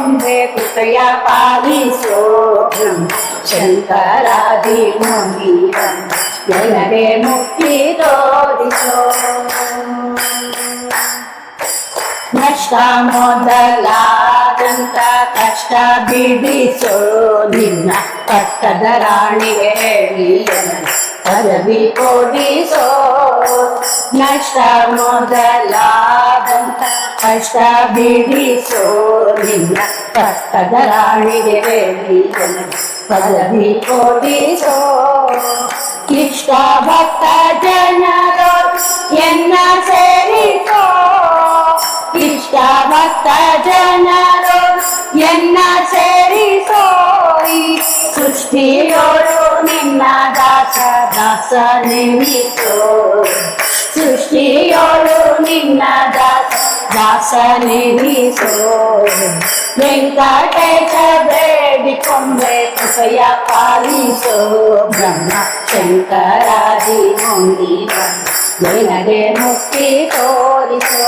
ಬೇಡಿಕೊಂಬೆ ಕೃಪೆಯ ಪಾಲಿಸೋ ಬ್ರಹ್ಮ ಶಂಕರಾದಿ ಮುನಿಯ ನನಗೆ ಮುಕ್ತಿ ತೋರಿಸೋ ನಷ್ಟ ಮೊದಲಾದಂತ ಕಷ್ಟ ಬಿಡಿಸೋ ನಿನ್ನ ಪಟ್ಟದ ರಾಣಿಗೆ ಹೇಳಿಯನ ಪದವಿ ಕೊಡಿಸೋ ನಷ್ಟ ಮೊದಲಾದಂತ ಕಷ್ಟ ಬಿಡಿಸೋ ನಿನ್ನ ಪಟ್ಟದ ರಾಣಿಗೆ ಹೇಳಿಯನ ಪದವಿ ಕೊಡಿಸೋ ಇಷ್ಟ ಭಕ್ತ ಜನರು ಎನ್ನ ಸೇರಿಸೋ ಇಷ್ಟ ಭಕ್ತ ಜನರು ಎನ್ನ ಸೇರಿಸೋಯಿ ಸೃಷ್ಟಿಯೋಳು ನಿನ್ನ ದಾಸ ದಾಸ ನೆನಿಸೋ ಸೃಷ್ಟಿಯೋಳು ನಿನ್ನ ದಾಸ ದಾಸ ನೆನಿಸೋ ವೆಂಕಟೇಶ ಬೇಡಿಕೊಂಬೆ ಕೃಪೆಯ ಪಾಲಿಸೋ ಬ್ರಹ್ಮ ಶಂಕರಾದಿ ಮುಂದಿರ ನನಗೆ ಮುಕ್ತಿ ತೋರಿಸೋ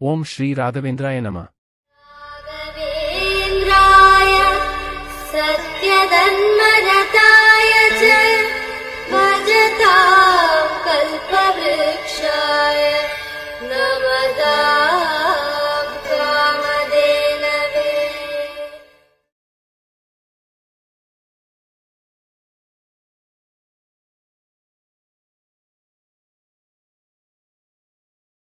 ഓം ശ്രീ രാഘവേന്ദ്രായ നമ. സത്യധന്മരതായ ജയ.